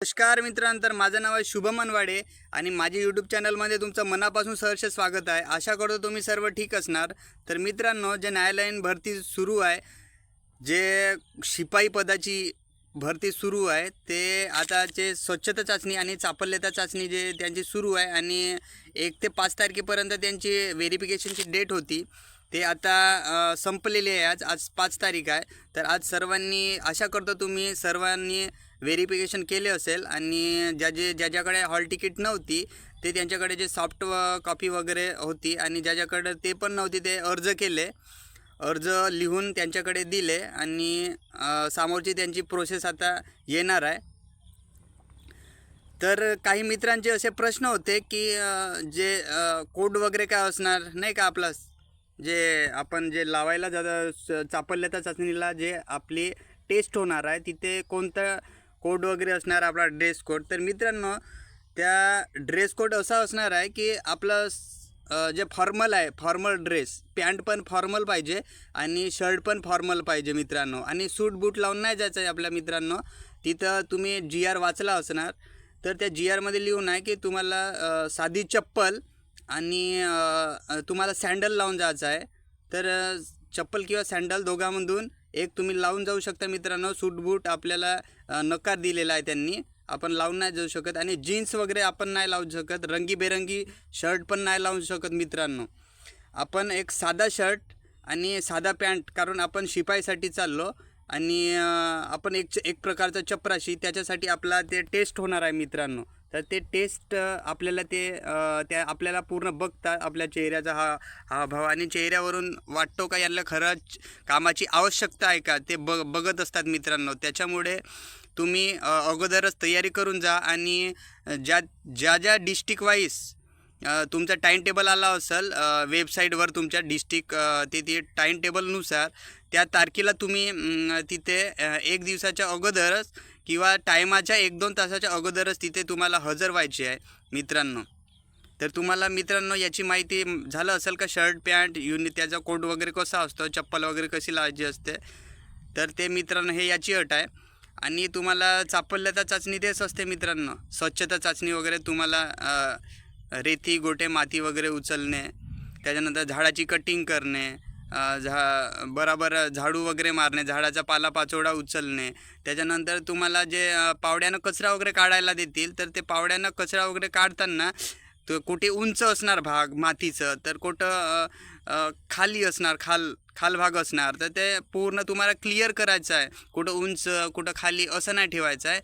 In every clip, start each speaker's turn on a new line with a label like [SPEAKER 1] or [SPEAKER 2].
[SPEAKER 1] नमस्कार मित्रांनो तर माझं नाव आहे शुभम अनवाडे आणि माझ्या यूट्यूब चॅनलमध्ये तुमचं मनापासून सहर्ष स्वागत आहे. आशा करतो तुम्ही सर्व ठीक असणार. तर मित्रांनो जे न्यायालयीन भरती सुरू आहे जे शिपाई पदाची भरती सुरू आहे ते आताचे स्वच्छता चाचणी आणि चापल्यता चाचणी जे त्यांची सुरू आहे आणि एक ते पाच तारखेपर्यंत त्यांची व्हेरिफिकेशनची डेट होती ते आता संपलेली आहे. आज आज पाच तारीख आहे. तर आज सर्वांनी आशा करतो तुम्ही सर्वांनी व्हेरिफिकेशन केले असेल आणि ज्या जे ज्याच्याकडे हॉल तिकीट नव्हती ते त्यांच्याकडे जे सॉफ्ट कॉपी वगैरे होती आणि ज्याच्याकडे ते पण नव्हती ते अर्ज केले. अर्ज लिहून त्यांच्याकडे दिले आणि समोरची त्यांची प्रोसेस आता येणार आहे. तर काही मित्रांचे असे प्रश्न होते की जे कोड वगैरे काय असणार नाही का आपला? जे आपण जे लावायला जाता चापल्यता चाचणीला जे आपली टेस्ट होणार आहे तिथे कोणतं कोड वगैरे असणार आपला ड्रेस कोड तर मित्रांनो त्या ड्रेस कोड असा असणार आहे की आपलं जे फॉर्मल आहे फॉर्मल ड्रेस पॅन्ट पण फॉर्मल पाहिजे आणि शर्ट पण फॉर्मल पाहिजे मित्रांनो. आणि सूट बूट लावून नाही जायचं आहे आपल्या मित्रांनो. तिथं तुम्ही जी आर वाचला असणार. तर त्या जी आरमध्ये लिहून आहे की तुम्हाला साधी चप्पल आणि तुम्हाला सँडल लावून जायचं आहे. तर चप्पल किंवा सँडल दोघांमधून एक तुम्ही लावून जाऊ शकता मित्रांनो. सूट बूट आपल्याला नकार दिलेला आहे त्यांनी. आपण लावून नाही जाऊ शकत आणि जीन्स वगैरे आपण नाही लावू शकत. रंगीबेरंगी शर्ट पण नाही लावू शकत मित्रांनो. आपण एक साधा शर्ट आणि साधा पॅन्ट कारण आपण शिपाईसाठी चाललो आणि आपण एक एक प्रकारचा चपराशी त्याच्यासाठी आपला ते टेस्ट होणार आहे मित्रांनो. तर ते टेस्ट आपल्याला ते त्या आपल्याला पूर्ण बघता आपल्या चेहऱ्याचा हा हा भाव आणि चेहऱ्यावरून वाटतो का यांना खरंच कामाची आवश्यकता आहे का ते बघ बघत असतात मित्रांनो. त्याच्यामुळे तुम्ही अगोदरच तयारी करून जा आणि ज्या ज्या ज्या डिस्ट्रिक्ट वाईज तुमचा टाईम टेबल आला असेल वेबसाईटवर तुमच्या डिस्ट्रिक्ट ते ते टाईम टेबलनुसार त्या तारखेला तुम्ही तिथे एक दिवसाच्या अगोदरच किंवा टायमाच्या एक दोन तासाच्या अगोदरच तिथे तुम्हाला हजर व्हायची आहे मित्रांनो. तर तुम्हाला मित्रांनो याची माहिती झालं असेल का? शर्ट पॅन्ट युनि त्याचा कोट वगैरे कसा असतो? चप्पल वगैरे कशी लावायची असते? तर ते मित्रांनो हे याची अट आहे. आणि तुम्हाला चापल्यता चाचणी तेच असते मित्रांनो. स्वच्छता चाचणी वगैरे तुम्हाला रेती गोटे माती वगैरे उचलणे त्याच्यानंतर झाडाची कटिंग करणे झा बराबर झाडू वगैरे मारणे झाडाचा पालापाचोळा उचलणे त्याच्यानंतर तुम्हाला जे पावड्यानं कचरा वगैरे काढायला देतील तर ते पावड्यानं कचरा वगैरे काढताना तो कुठे उंच असणार भाग मातीचं तर कुठं खाली असणार खाल खाल भाग असणार तर ते पूर्ण तुम्हाला क्लिअर करायचं आहे. कुठं उंच कुठं खाली असं नाही ठेवायचं आहे.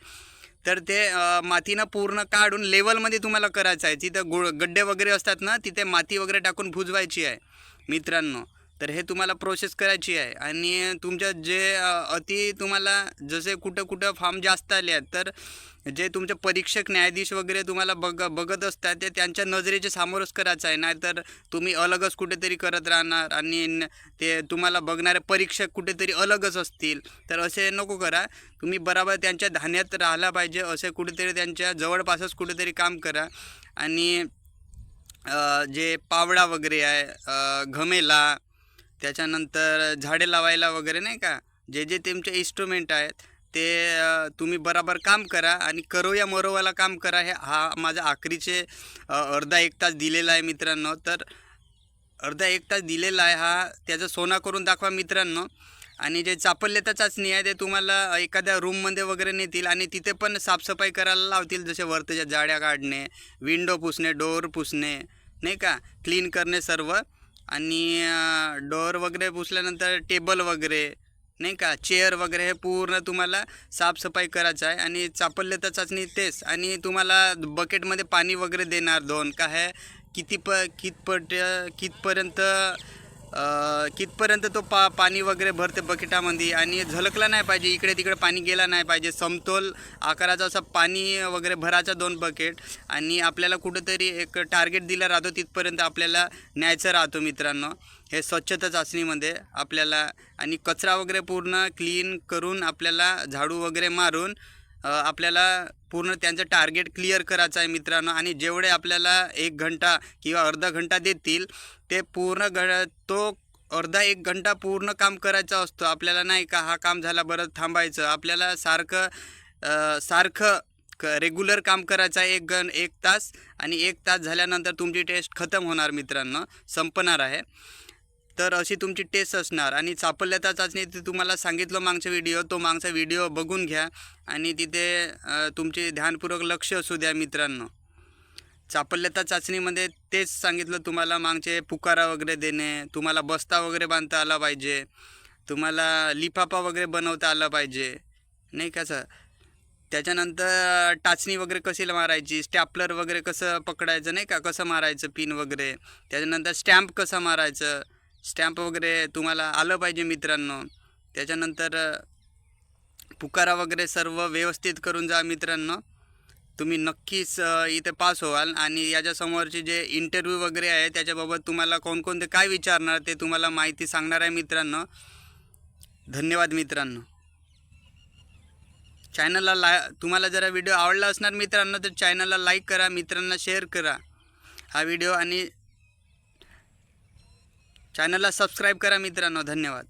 [SPEAKER 1] तर ते मातीनं पूर्ण काढून लेवलमध्ये तुम्हाला करायचं आहे. तिथं गो गड्डे वगैरे असतात ना तिथे माती वगैरे टाकून भुजवायची आहे मित्रांनो. तर हे तुम्हाला प्रोसेस करायची आहे. आणि तुमच्या जे अति तुम्हाला जसे कुठं कुठं फार्म जास्त आले आहेत तर जे तुमचे परीक्षक न्यायाधीश वगैरे तुम्हाला बघ बघत असतात ते त्यांच्या नजरेचे सामोरच करायचं आहे. नाहीतर तुम्ही अलगच कुठेतरी करत राहणार आणि ते तुम्हाला बघणारे परीक्षक कुठेतरी अलगच असतील. तर असे नको करा. तुम्ही बराबर त्यांच्या धान्यात राहिला पाहिजे. असे कुठेतरी त्यांच्या जवळपासच कुठेतरी काम करा. आणि जे पावडा वगैरे आहे घमेला त्याच्यानंतर झाडे लावायला वगैरे नाही का? जे जे तुमचे इन्स्ट्रुमेंट आहेत ते तुम्ही बराबर काम करा आणि करो या मरोवाला काम करा हे हा माझा आखरीचे अर्धा एक तास दिलेला आहे मित्रांनो. तर अर्धा एक तास दिलेला आहे हा त्याचा सोना करून दाखवा मित्रांनो. आणि जे चापल्यता चाचणी आहे ते तुम्हाला एखाद्या रूममध्ये वगैरे नेतील आणि तिथे पण साफसफाई करायला लावतील जसे वरतीच्या जाड्या काढणे विंडो पुसणे डोअर पुसणे नाही का? क्लीन करणे सर्व. आणि डोअर वगैरे पुसल्यानंतर टेबल वगैरे नाही का? चेअर वगैरे हे पूर्ण तुम्हाला साफसफाई करायचं आहे आणि चापल्यता चाचणी तेच. आणि तुम्हाला बकेटमध्ये पाणी वगैरे देणार दोन. का हे किती प कितपट कितपर्यंत कितपर्यंत तो पा पाणी वगैरे भरते बकेटामध्ये? आणि झलकला नाही पाहिजे इकडे तिकडे पाणी गेला नाही पाहिजे. समतोल आकाराचा असं पाणी वगैरे भरायचा दोन बकेट. आणि आपल्याला कुठंतरी एक टार्गेट दिला राहतो तिथपर्यंत आपल्याला न्यायचं राहतो मित्रांनो. हे स्वच्छता चाचणीमध्ये आपल्याला आणि कचरा वगैरे पूर्ण क्लीन करून आपल्याला झाडू वगैरे मारून आपल्याला पूर्ण त्यांचं टार्गेट क्लिअर करायचं आहे मित्रांनो. आणि जेवढे आपल्याला एक घंटा किंवा अर्धा घंटा देतील ते पूर्ण घ तो अर्धा एक घंटा पूर्ण काम करायचा असतो. आपल्याला नाही का हा काम झाला बरं थांबायचं. आपल्याला सारखं सारखं क रेग्युलर काम करायचं आहे एक गण एक तास. आणि एक तास झाल्यानंतर तुमची टेस्ट खतम होणार मित्रांनो. संपणार आहे. तर अशी तुमची टेस्ट असणार आणि चापल्यता चाचणी ते तुम्हाला सांगितलं मागचा व्हिडिओ तो मागचा व्हिडिओ बघून घ्या आणि तिथे तुमचे ध्यानपूर्वक लक्ष असू द्या मित्रांनो. चापल्यता चाचणीमध्ये तेच सांगितलं तुम्हाला मागचे पुकारा वगैरे देणे तुम्हाला बस्ता वगैरे बांधता आला पाहिजे तुम्हाला लिफाफा वगैरे बनवता आला पाहिजे नाही का सर त्याच्यानंतर टाचणी वगैरे कशी मारायची स्टॅपलर वगैरे कसं पकडायचं नाही का? कसं मारायचं पिन वगैरे? त्याच्यानंतर स्टॅम्प कसं मारायचं? स्टॅम्प वगैरे तुम्हाला आलं पाहिजे मित्रांनो. त्याच्यानंतर पुकारा वगैरे सर्व व्यवस्थित करून जा मित्रांनो. तुम्ही नक्कीच इथे पास व्हाल आणि याच्यासमोरचे जे इंटरव्ह्यू वगैरे आहे त्याच्याबाबत तुम्हाला कोणकोणते काय विचारणार ते तुम्हाला माहिती सांगणार आहे मित्रांनो. धन्यवाद मित्रांनो. चॅनलला ला तुम्हाला जरा व्हिडिओ आवडला असणार मित्रांनो तर चॅनलला लाईक करा मित्रांना शेअर करा. हा व्हिडिओ आणि चॅनलला सबस्क्राईब करा मित्रांनो धन्यवाद.